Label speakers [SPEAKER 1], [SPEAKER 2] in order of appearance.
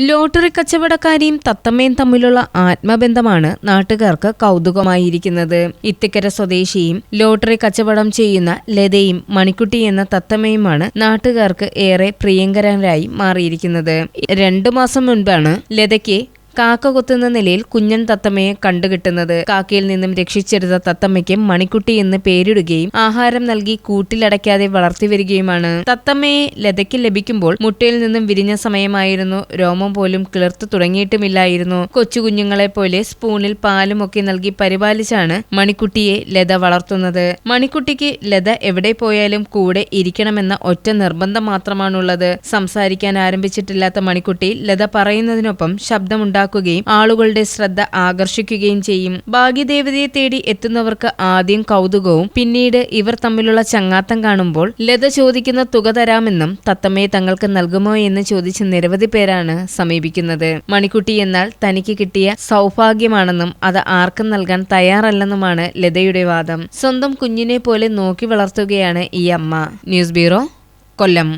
[SPEAKER 1] Lottery കച്ചവടക്കാരിയും തത്തമ്മയും തമ്മിലുള്ള ആത്മബന്ധമാണ് നാട്ടുകാർക്ക് കൗതുകമായിരിക്കുന്നത്. ഇത്തിക്കര സ്വദേശിയും ലോട്ടറി കച്ചവടം ചെയ്യുന്ന ലതയും മണിക്കുട്ടി എന്ന തത്തമ്മയുമാണ് നാട്ടുകാർക്ക് ഏറെ പ്രിയങ്കരരായി മാറിയിരിക്കുന്നത്. രണ്ടു മാസം മുൻപാണ് ലതയ്ക്ക് കാക്ക കൊത്തുന്ന നിലയിൽ കുഞ്ഞൻ തത്തമ്മയെ കണ്ടുകിട്ടുന്നത്. കാക്കയിൽ നിന്നും രക്ഷിച്ചെടുത്ത തത്തമ്മയ്ക്ക് മണിക്കുട്ടി എന്ന് പേരിടുകയും ആഹാരം നൽകി കൂട്ടിലടയ്ക്കാതെ വളർത്തി വരികയുമാണ്. തത്തമ്മയെ ലതയ്ക്ക് ലഭിക്കുമ്പോൾ മുട്ടയിൽ നിന്നും വിരിഞ്ഞ സമയമായിരുന്നു. രോമം പോലും കിളിർത്തു തുടങ്ങിയിട്ടുമില്ലായിരുന്നു. കൊച്ചുകുഞ്ഞുങ്ങളെ പോലെ സ്പൂണിൽ പാലും ഒക്കെ നൽകി പരിപാലിച്ചാണ് മണിക്കുട്ടിയെ ലത വളർത്തുന്നത്. മണിക്കുട്ടിക്ക് ലത എവിടെ പോയാലും കൂടെ ഇരിക്കണമെന്ന ഒറ്റ നിർബന്ധം മാത്രമാണുള്ളത്. സംസാരിക്കാൻ ആരംഭിച്ചിട്ടില്ലാത്ത മണിക്കുട്ടി ലത പറയുന്നതിനൊപ്പം ശബ്ദമുണ്ടാക്കുകയും ആളുകളുടെ ശ്രദ്ധ ആകർഷിക്കുകയും ചെയ്യും. ഭാഗ്യദേവതയെ തേടി എത്തുന്നവർക്ക് ആദ്യം കൗതുകവും പിന്നീട് ഇവർ തമ്മിലുള്ള ചങ്ങാത്തം കാണുമ്പോൾ ലത ചോദിക്കുന്ന തുക തരാമെന്നും തത്തമ്മയെ തങ്ങൾക്ക് നൽകുമോ എന്ന് ചോദിച്ച് നിരവധി പേരാണ് സമീപിക്കുന്നത്. മണിക്കുട്ടി എന്നാൽ തനിക്ക് കിട്ടിയ സൗഭാഗ്യമാണെന്നും അത് ആർക്കും നൽകാൻ തയ്യാറല്ലെന്നുമാണ് ലതയുടെ വാദം. സ്വന്തം കുഞ്ഞിനെ പോലെ നോക്കി വളർത്തുകയാണ് ഈ അമ്മ. News bureau Kollam.